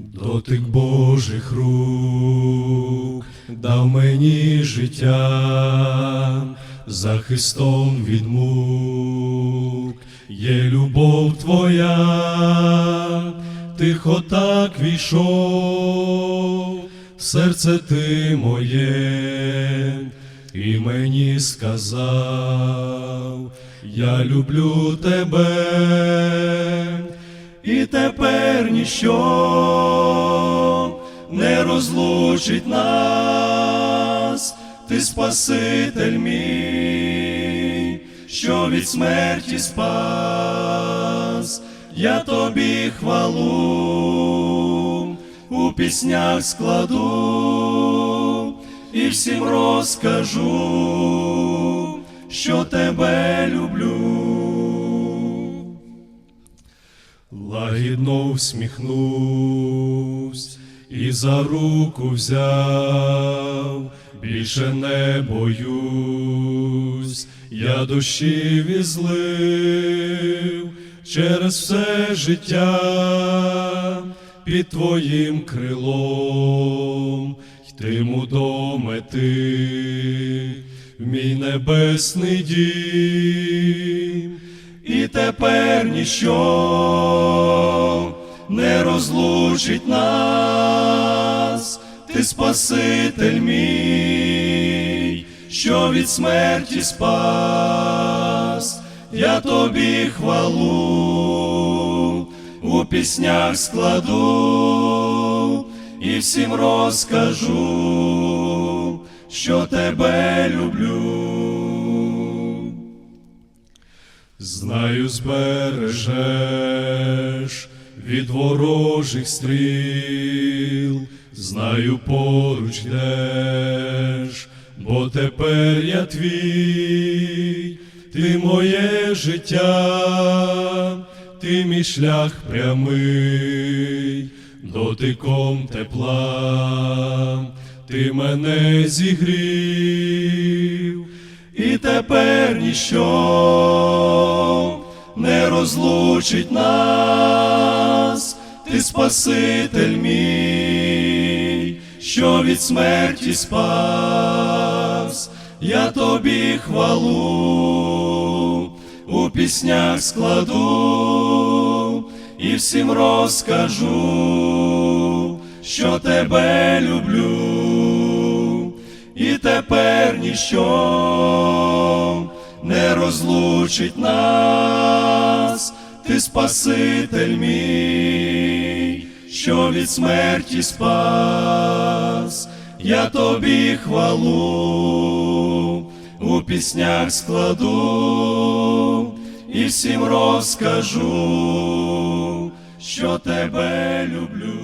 Дотик Божих рук дав мені життя, захистом від мук. Є любов твоя, тихо так війшов, серце ти моє, і мені сказав, я люблю тебе, і тепер ніщо розлучить нас, ти Спаситель мій, що від смерті спас, я тобі хвалу у піснях складу і всім розкажу, що тебе люблю. Лагідно всміхнувсь і за руку взяв, більше не боюсь, я душі візлив через все життя під твоїм крилом, йтиму до мети, в мій небесний дім. І тепер ніщо не розлучить нас, ти Спаситель мій, що від смерті спас, я тобі хвалу у піснях складу і всім розкажу, що тебе люблю. Знаю, збережеш від ворожих стріл, знаю, поруч йдеш, бо тепер я твій, ти моє життя, ти мій шлях прямий, дотиком тепла, ти мене зігрів. І тепер ніщо розлучить нас, ти Спаситель мій, що від смерті спас, я тобі хвалу у піснях складу і всім розкажу, що тебе люблю. І тепер ніщо не розлучить нас, ти Спаситель мій, що від смерті спас, я тобі хвалу у піснях складу і всім розкажу, що тебе люблю.